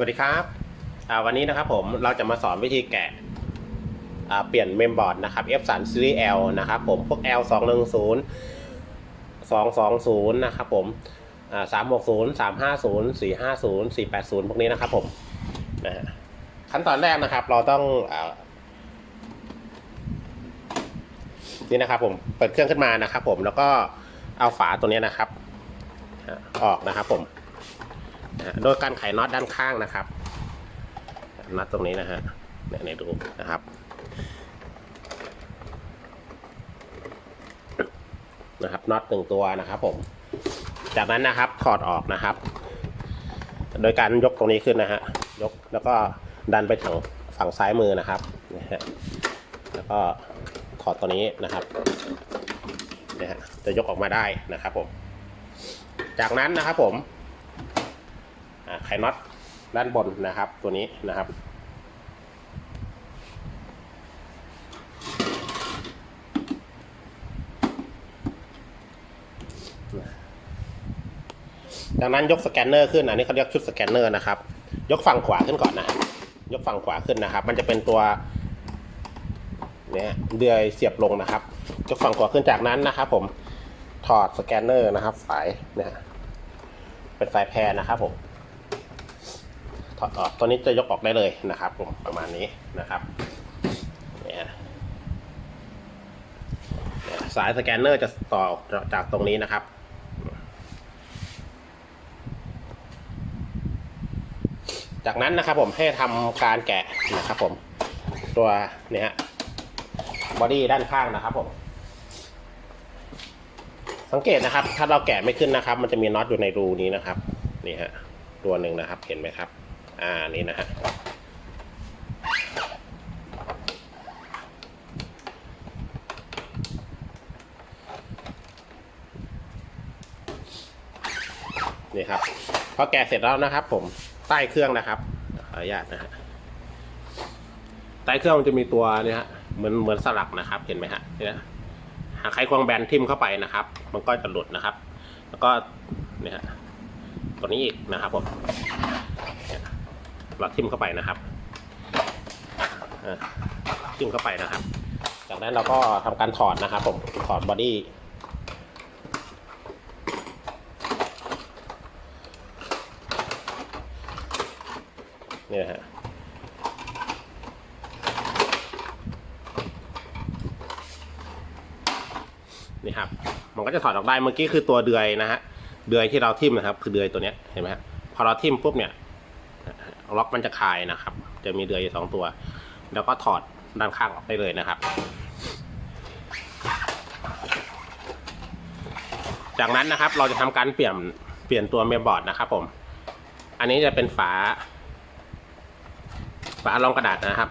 วัสดีครับวันนี้นะครับผมเราจะมาสอนวิธีแกะเปลี่ยนเมมบอร์ดนะครับ F3 Series L นะครับผมพวก L 2 1 0 2 2 0นะครับผมอ่า360 350 450 480พวกนี้นะครับผมนะขั้นตอนแรกนะครับ เราต้องอนี่นะครับผมเปิดเครื่องขึ้นมานะครับผมแล้วก็เอาฝาตัวนี้นะครับ ออกนะครับผม นะโดยการไขน็อตด้านข้างนะครับน็อตตรงนี้นะฮะเนี่ยเนี่ยดูนะครับนะครับน็อตหนึ่งตัวนะครับผม จากนั้นนะครับถอดออกนะครับ โดยการยกตรงนี้ขึ้นนะฮะยกแล้วก็ดันไปทางฝั่งซ้ายมือนะครับนะฮะแล้วก็ถอดตัวนี้นะครับนะฮะจะยกออกมาได้นะครับผม จากนั้นนะครับผม ไขน็อตด้านบนนะครับตัวนี้นะครับจากนั้นยกสแกนเนอร์ขึ้นอันนี้เขาเรียกชุดสแกนเนอร์นะครับ ยกฝั่งขวาขึ้นก่อนนะ ยกฝั่งขวาขึ้นนะครับ มันจะเป็นตัวเนี่ยเดือยเสียบลงนะครับ ยกฝั่งขวาขึ้นจากนั้นนะครับ ผมถอดสแกนเนอร์นะครับ สายเนี่ยเป็นสายแพรนะครับผม ตัวนี้จะยกออกได้เลยนะครับผมประมาณนี้นะครับเนี่ยสายสแกนเนอร์จะต่อจากตรงนี้นะครับจากนั้นนะครับผมให้ทำการแกะนะครับผมตัวเนี่ยฮะบอดี้ด้านข้างนะครับผม สังเกตนะครับ ถ้าเราแกะไม่ขึ้นนะครับ มันจะมีน็อตอยู่ในรูนี้นะครับ นี่ฮะตัวหนึ่งนะครับ เห็นไหมครับ อ่านี่นะฮะนี่ครับพอแกะเสร็จแล้วนะครับ ผมใต้เครื่องนะครับขออนุญาตนะฮะใต้เครื่องมันจะมีตัวนี่ฮะเหมือนเหมือนสลักนะครับ เห็นไหมฮะเนี่ยหากใครควงแบนทิ่มเข้าไปนะครับ มันก็จะหลุดนะครับ แล้วก็นี่ฮะตัวนี้อีกนะครับผม เราทิ่มเข้าไปนะครับทิ่มเข้าไปนะครับ จากนั้นเราก็ทำการถอดนะครับ ผมถอดบอดี้เนี่ยฮะนี่ครับ มันก็จะถอดออกได้ เมื่อกี้คือตัวเดือยนะฮะ เดือยที่เราทิ่มนะครับ คือเดือยตัวเนี้ย เห็นไหมฮะ พอเราทิ่มปุ๊บเนี่ย ล็อกมันจะคลายนะครับ จะมีเดือยอยู่สองตัว แล้วก็ถอดด้านข้างออกได้เลยนะครับ จากนั้นนะครับเราจะทำการเปลี่ยนเปลี่ยนตัวเมมบอร์ดนะครับ ผม อันนี้จะเป็นฝา ฝารองกระดาษนะครับ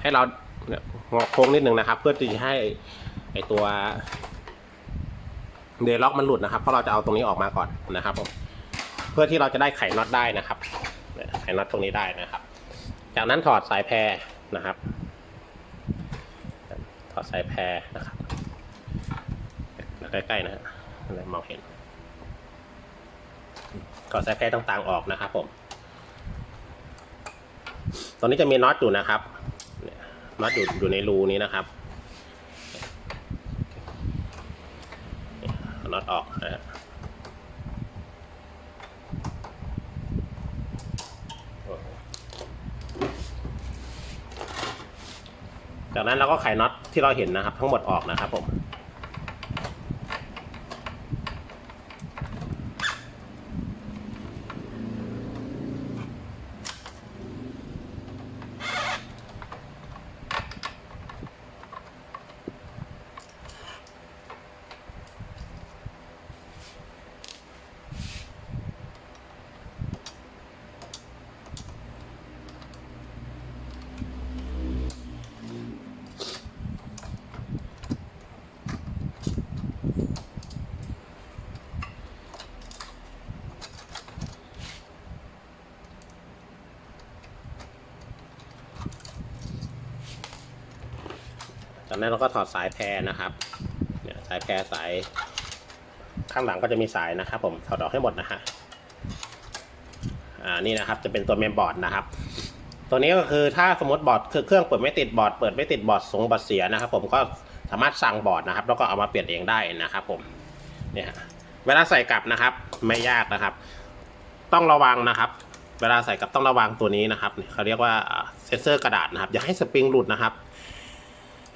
ให้เราเนี่ยงอโค้งนิดนึงนะครับ เพื่อที่จะให้ไอตัวเดล็อกมันหลุดนะครับเพราะเราจะเอาตรงนี้ออกมาก่อนนะครับผมเพื่อที่เราจะได้ไขน็อตได้นะครับายน็อตตรงนี้ได้นะครับ จากนั้นถอดสายแพรนะครับ ถอดสายแพรนะครับใกล้ๆนะฮะอะไรมองเห็น ถอดสายแพรต่างๆออกนะครับผมตอนนี้จะมีน็อตอยู่นะครับน็อตอยู่อยู่ในรูนี้นะครับน็อตออกนะฮะ จากนั้นเราก็ไขน็อตที่เราเห็นนะครับ ทั้งหมดออกนะครับผม จากนั้นเราก็ถอดสายแพรนะครับ เนี่ยสายแพรสายข้างหลังก็จะมีสายนะครับ ผมถอดออกให้หมดนะฮะอ่านี่นะครับจะเป็นตัวเมมบอร์ดนะครับ ตัวนี้ก็คือถ้าสมมติบอร์ดคือเครื่องเปิดไม่ติดบอร์ดเปิดไม่ติดบอร์ดสงบอร์ดเสียนะครับ ผมก็สามารถสั่งบอร์ดนะครับ แล้วก็เอามาเปลี่ยนเองได้นะครับ ผมเนี่ยฮะเวลาใส่กลับนะครับ ไม่ยากนะครับ ต้องระวังนะครับเวลาใส่กลับต้องระวังตัวนี้นะครับเขาเรียกว่าเซนเซอร์กระดาษนะครับ อย่าให้สปริงหลุดนะครับ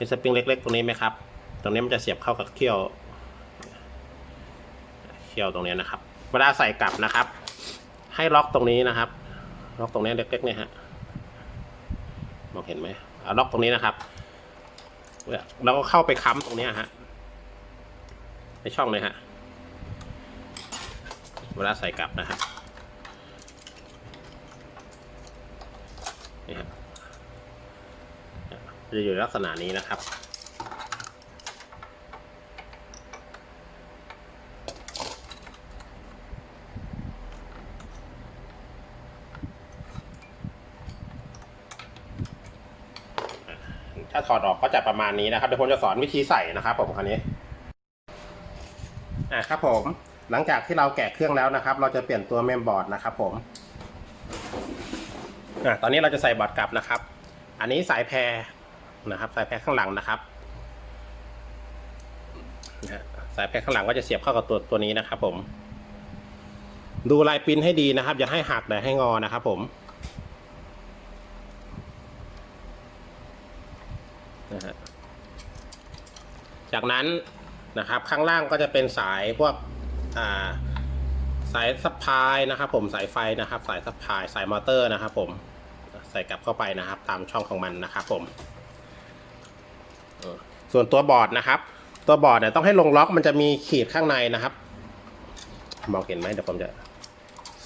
เห็นสปริงเล็ก ๆ ตรงนี้ไหมครับ ตรงนี้มันจะเสียบเข้ากับเขี้ยว เขี้ยวตรงนี้นะครับ เวลาใส่กลับนะครับ ให้ล็อกตรงนี้นะครับ ล็อกตรงนี้เล็กๆเนี่ยฮะ มองเห็นไหมเอาล็อกตรงนี้นะครับแล้วก็เข้าไปค้ำตรงนี้ฮะ ในช่องเลยฮะ เวลาใส่กลับนะครับนี่ฮะ จะอยู่ลักษณะนี้นะครับ ถ้าถอดออกก็จะประมาณนี้นะครับเดี๋ยวผมจะสอนวิธีใส่นะครับ ผมคันนี้อะครับผมหลังจากที่เราแกะเครื่องแล้วนะครับ เราจะเปลี่ยนตัวเมมบอร์ดนะครับ ผมอะตอนนี้เราจะใส่บอร์ดกลับนะครับ อันนี้สายแพร นะครับ สายแพรข้างหลังนะครับนะสายแพรข้างหลังก็จะเสียบเข้ากับตัวตัวนี้นะครับ ผม ดูลายปิ้นให้ดีนะครับ อย่าให้หักแต่ให้งอนะครับผมนะฮะจากนั้นนะครับ ข้างล่างก็จะเป็นสายพวกอ่าสายซัพพลายนะครับ ผมสายไฟนะครับ สายซัพพลายสายมอเตอร์นะครับ ผมใส่กลับเข้าไปนะครับ ตามช่องของมันนะครับผม ส่วนตัวบอร์ดนะครับ ตัวบอร์ดเนี่ยต้องให้ลงล็อกมันจะมีขีดข้างในนะครับมองเห็นไหมเดี๋ยวผมจะ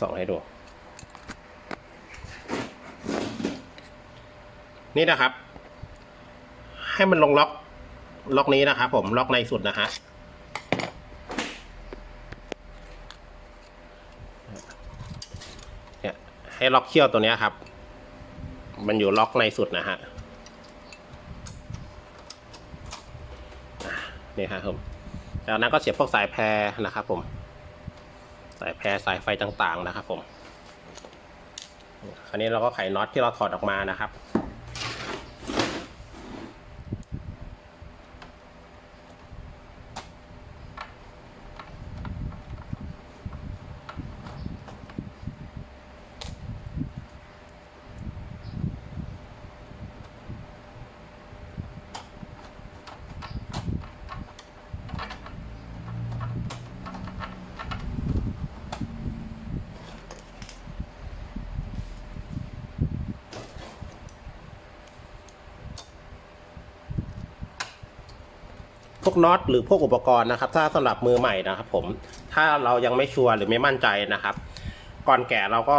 ส่องให้ดู นี่นะครับ ให้มันลงล็อกล็อกนี้นะครับผมล็อกในสุดนะฮะเนี่ยให้ล็อกเขี้ยวตัวนี้ครับ มันอยู่ล็อกในสุดนะฮะอะ นี่ครับผมจากนั้นก็เสียบพวกสายแพรนะครับผม สายแพรสายไฟต่างๆนะครับผม คราวนี้เราก็ไขน็อตที่เราถอดออกมานะครับ พวกน็อตหรือพวกอุปกรณ์นะครับ ถ้าสำหรับมือใหม่นะครับผมถ้าเรายังไม่ชัวร์หรือไม่มั่นใจนะครับ ก่อนแกะเราก็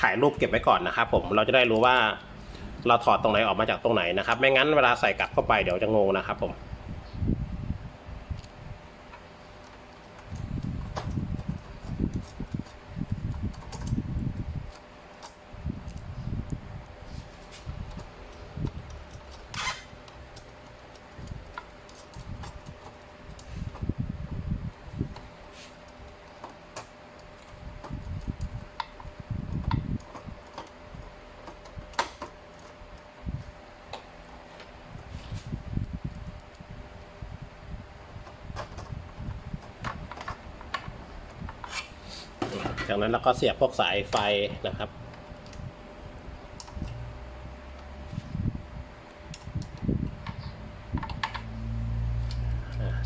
ถ่ายรูปเก็บไว้ก่อนนะครับ ผมเราจะได้รู้ว่าเราถอดตรงไหนออกมาจากตรงไหนนะครับ ไม่งั้นเวลาใส่กลับเข้าไปเดี๋ยวจะงงนะครับผม จากนั้นเราก็เสียบพวกสายไฟนะครับ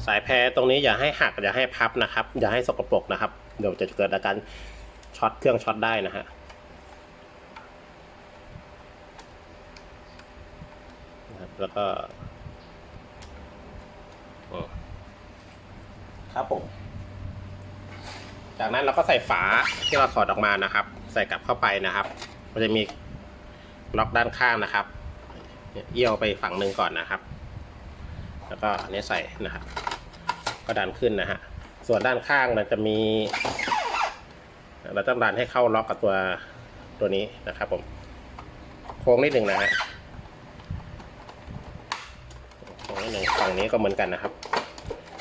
สายแพรตรงนี้อย่าให้หักอย่าให้พับนะครับ อย่าให้สกปรกนะครับ เดี๋ยวจะเกิดอาการช็อตเครื่องช็อตได้นะฮะนะครับแล้วก็อืมครับผม จากนั้นเราก็ใส่ฝาที่เราถอดออกมานะครับ ใส่กลับเข้าไปนะครับมันจะมีล็อกด้านข้างนะครับเนี่ยเอี้ยวไปฝั่งหนึ่งก่อนนะครับ แล้วก็อันนี้ใส่นะครับ ก็ดันขึ้นนะฮะส่วนด้านข้างมันจะมี เราต้องดันให้เข้าล็อกกับตัวตัวนี้นะครับผมโค้งนิดหนึ่งนะฮะโค้งนิดหนึ่งฝั่งนี้ก็เหมือนกันนะครับ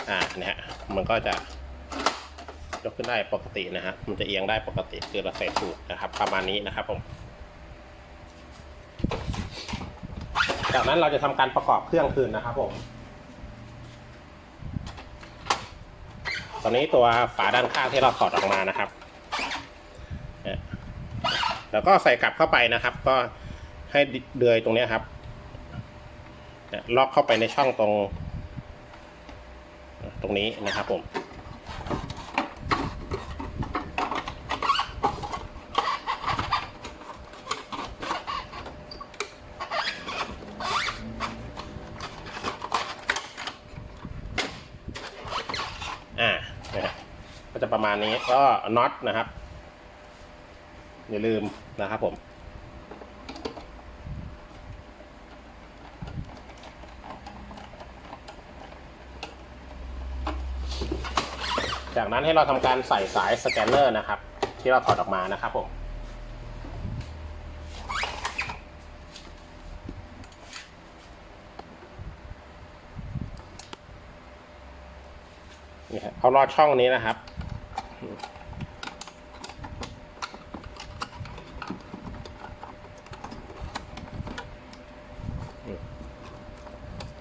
อ่าเนี่ยฮะมันก็จะ ยกขึ้นได้ปกตินะฮะมันจะเอียงได้ปกติคือเราใส่ถูกนะครับ ประมาณนี้นะครับผมจากนั้นเราจะทำการประกอบเครื่องคืนนะครับผมตอนนี้ตัวฝาด้านข้างที่เราถอดออกมานะครับแล้วก็ใส่กลับเข้าไปนะครับ ก็ให้เดือยตรงนี้ครับล็อกเข้าไปในช่องตรง ตรงนี้นะครับผม อ่านะฮะก็จะประ มาณนี้ก็น็อตนะครับ อย่าลืมนะครับผม จากนั้นให้เราทำการใส่สายสแกนเนอร์นะครับ ที่เราถอดออกมานะครับผมนี่ครับเอาลอดช่องนี้นะครับ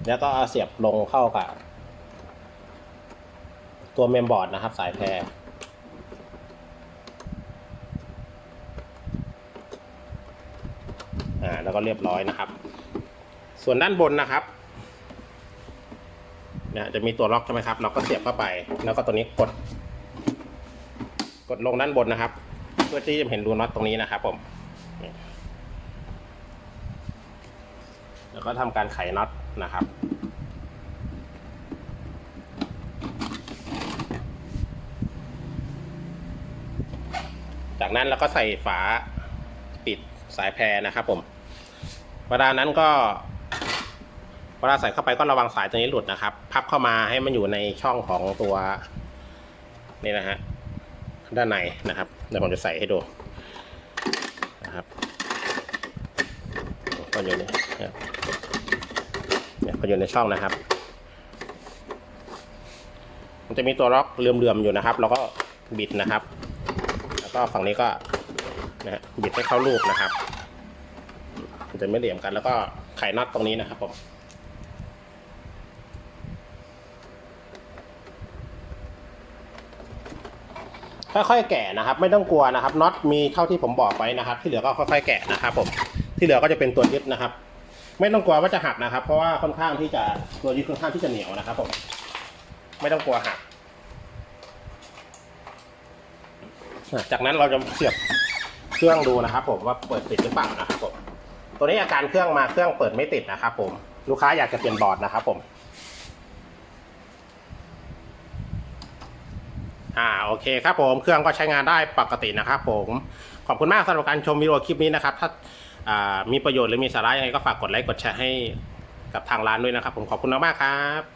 แล้วก็เอาเสียบลงเข้ากับตัวเมมบอร์ดนะครับ สายแพรอ่าแล้วก็เรียบร้อยนะครับ ส่วนด้านบนนะครับเนี่ยจะมีตัวล็อกใช่ไหมครับ เราก็เสียบเข้าไป แล้วก็ตัวนี้กด กดลงด้านบนนะครับ เพื่อที่จะเห็นรูน็อตตรงนี้นะครับ ผม แล้วก็ทำการไขน็อต นะครับ จากนั้นเราก็ใส่ฝาปิดสายแพรนะครับผมเวลานั้นก็เวลาใส่เข้าไปก็ระวังสายตัวนี้หลุดนะครับ พับเข้ามาให้มันอยู่ในช่องของตัวนี่นะฮะด้านในนะครับเดี๋ยวผมจะใส่ให้ดูนะครับก็อยู่ในเนี่ย เนี่ยก็อยู่ในช่องนะครับ มันจะมีตัวล็อกเหลื่อมๆอยู่นะครับ เราก็บิดนะครับ แล้วก็ฝั่งนี้ก็นะฮะบิดให้เข้ารูปนะครับ มันจะไม่เหลี่ยมกัน แล้วก็ไขน็อตตรงนี้นะครับผมค่อยๆแกะนะครับ ไม่ต้องกลัวนะครับน็อตมีเท่าที่ผมบอกไว้นะครับ ที่เหลือก็ค่อยๆแกะนะครับผมที่เหลือก็จะเป็นตัวยึดนะครับ ไม่ต้องกลัวว่าจะหักนะครับ เพราะว่าค่อนข้างที่จะตัวยึดค่อนข้างที่จะเหนียวนะครับผมไม่ต้องกลัวหักจากนั้นเราจะเสียบเครื่องดูนะครับ ผมว่าเปิดติดหรือเปล่านะครับผมตัวนี้อาการเครื่องมาเครื่องเปิดไม่ติดนะครับ ผมลูกค้าอยากจะเปลี่ยนบอร์ดนะครับ ผม อ่าโอเคครับผมเครื่องก็ใช้งานได้ปกตินะครับ ผมขอบคุณมากสำหรับการชมวิดีโอคลิปนี้นะครับถ้าอ่า มีประโยชน์หรือมีสาระยังไงก็ฝากกดไลค์กดแชร์ให้กับทางร้านด้วยนะครับ ผมขอบคุณมากๆครับ